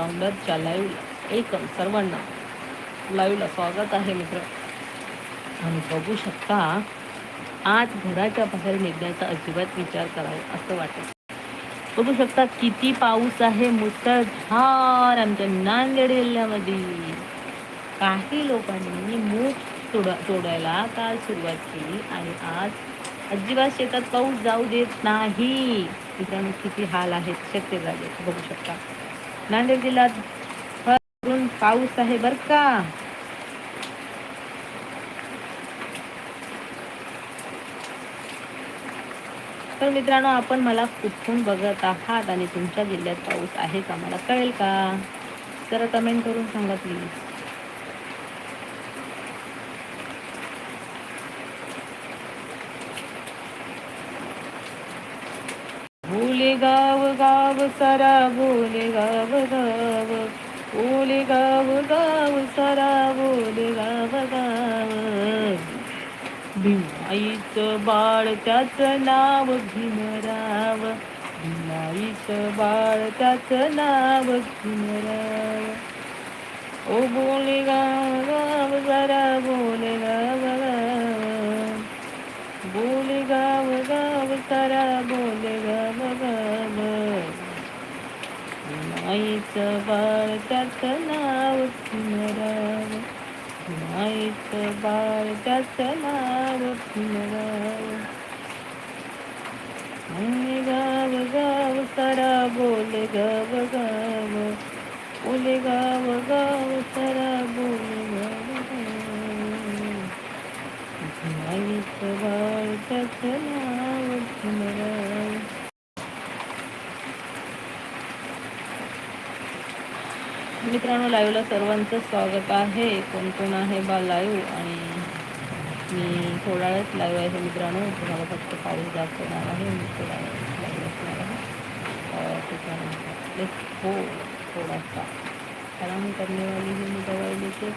राऊंडरच्या लाईव्हला एकम सर्वांना लाईव्हला स्वागत आहे मित्र. आणि बघू शकता आज घराच्या बाहेर निघण्याचा अजिबात विचार करावा असं वाटत. बघू शकता किती पाऊस आहे मुसळधार आमच्या नांदेड जिल्ह्यामध्ये. काही लोकांनी मूग तोडा तोडायला काल सुरुवात केली आणि आज अजिबात शेतात पाऊस जाऊ देत नाही. मित्रांनो किती हाल आहेत शेतकरी जागेत बघू शकता. नांदेड जिल्ह्यात पाऊस आहे बर का? तर मित्रांनो आपण मला कुठून बघत आहात आणि तुमच्या जिल्ह्यात पाऊस आहे का? मला कळेल का? जरा कमेंट करून सांगा प्लीज बोले गाव गाव सारा बोले गाव गाव. ओले गाव गाव सारा बोले गाव गाव. भीमाईचं बाळ त्याचं नाव भीमराव. भीमाईचं बाळ त्याचं नाव भीमराव. ओ बोले गाव गाव सारा बोले गाव गाव बोले गाव गाव सारा बोले गाव गाव माईचं बाळ त्याचं नाव भीमराव माईचं बाळ त्याचं नाव भीमराव बोले गाव गाव सारा बोले गाव गाव बोले गाव गाव सारा बोले गाव गाव आईचं बाळ त्याचं नाव भीमराव मित्रांनो लाईव्हला सर्वांचं स्वागत आहे. कोण कोण आहे बा लाईव्ह? आणि मी थोडा वेळेस लाईव्ह आहे मित्रांनो. तुम्हाला फक्त पाऊस दाखवणार आहे. मी थोडा वेळेस लाईव्ह असणार आहे. त्याच्यानंतर हो थोडासा. आराम करण्यावाली ही मी दवाई देते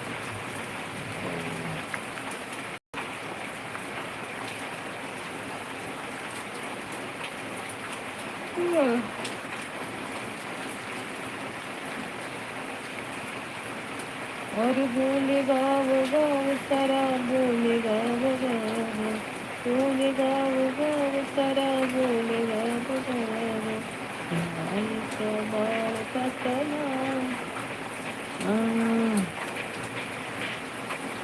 और बोले गाव गाव सारा बोले गाव गाव बोले गाव गाव सारा बोले गाव गाव माईचं बाळ त्याचं नाव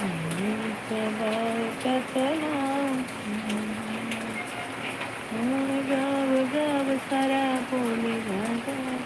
माईचं बाळ त्याचं नाव बोले गाव गाव सारा बोले गाव गाव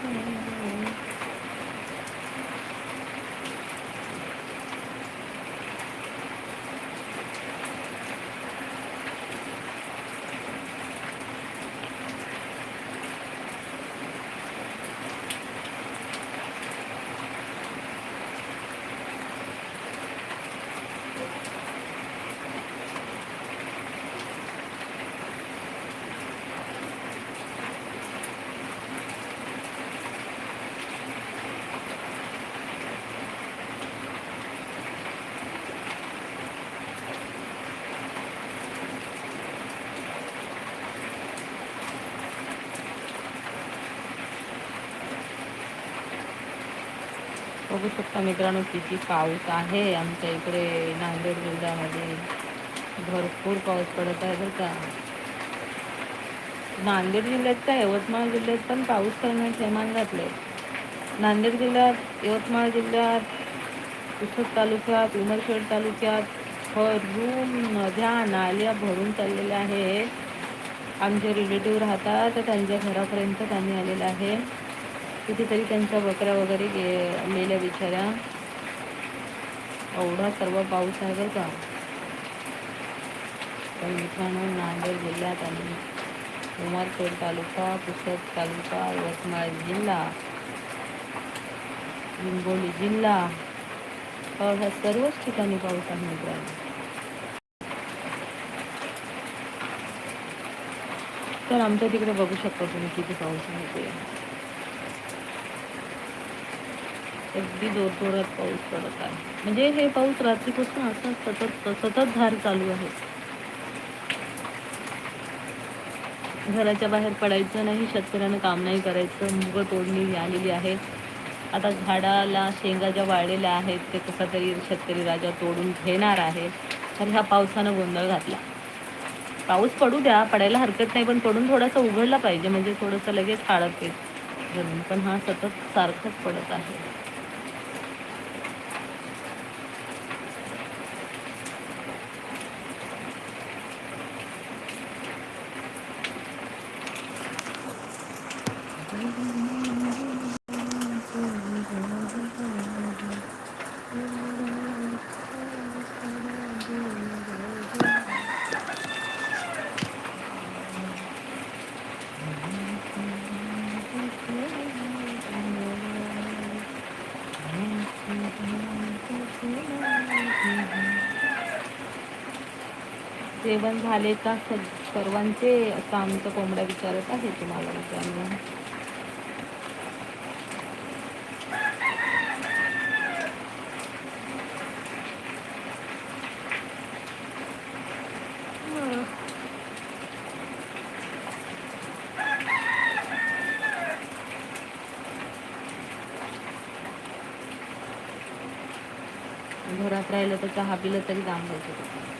बघू शकता मित्रांनो किती पाऊस आहे. आमच्या इकडे नांदेड जिल्ह्यामध्ये भरपूर पाऊस पडत आहे बरं का. नांदेड जिल्ह्यात का यवतमाळ जिल्ह्यात पण पाऊस करणं थैमान घातले नांदेड जिल्ह्यात यवतमाळ जिल्ह्यात पुसद तालुक्यात उमरखेड तालुक्यात भरून नद्या नाल्या भरून चाललेल्या आहेत. आमचे रिलेटिव्ह राहतात तर त्यांच्या घरापर्यंत पाणी आलेलं आहे. कितीतरी त्यांच्या बकऱ्या वगैरे गे मेल्या बिचाऱ्या. एवढा सर्व पाऊस आहे बरं का. पण मित्रांनो नांदेड जिल्ह्यात आणि उमरखेड तालुका पुसद तालुका यवतमाळ जिल्हा हिंगोली जिल्हा अ, सर्वच ठिकाणी पाऊस आहे मित्रांनो. तर आमच्या तिकडे बघू शकता तुम्ही किती पाऊस आहे ते. अगदी जोरजोरात पाऊस पडत आहे. म्हणजे हे पाऊस रात्रीपासून असं सतत सतत धार चालू आहे. घराच्या बाहेर पडायचं नाही शेतकऱ्यानं काम नाही करायचं मुग तोडणी आलेली आहे आता झाडाला शेंगा ज्या वाळलेल्या आहेत ते कसा तरी शेतकरी राजा तोडून घेणार आहे. तर ह्या पावसानं गोंधळ घातला. पाऊस पडू द्या पडायला हरकत नाही पण पडून थोडासा उघडला पाहिजे म्हणजे थोडंसं लगेच हाळत येत जमीन. पण हा सतत सारखंच पडत आहे. जेवण झाले का? सर्वांचे आता आमचं कोंबड्या विचारत आहे तुम्हाला. विचारणं राहिलं तर चहा पिलं तरी दाम द्यायचं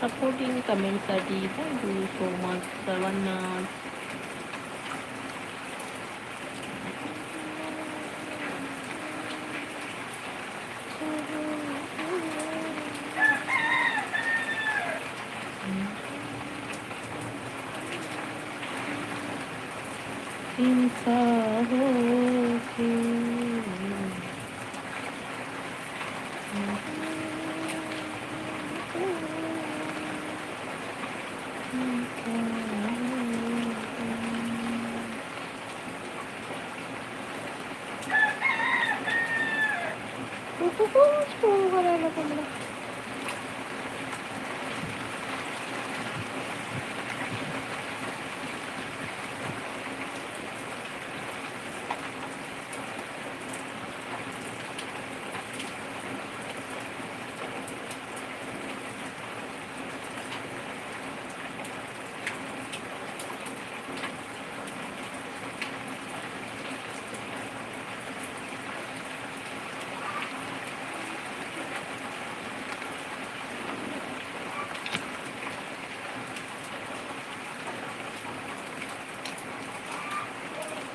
सपोर्टिंग कमेंटसाठी थँक्यू सो मच सर्वांना. इंसा हो के करायला कोणला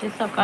ते सकाळ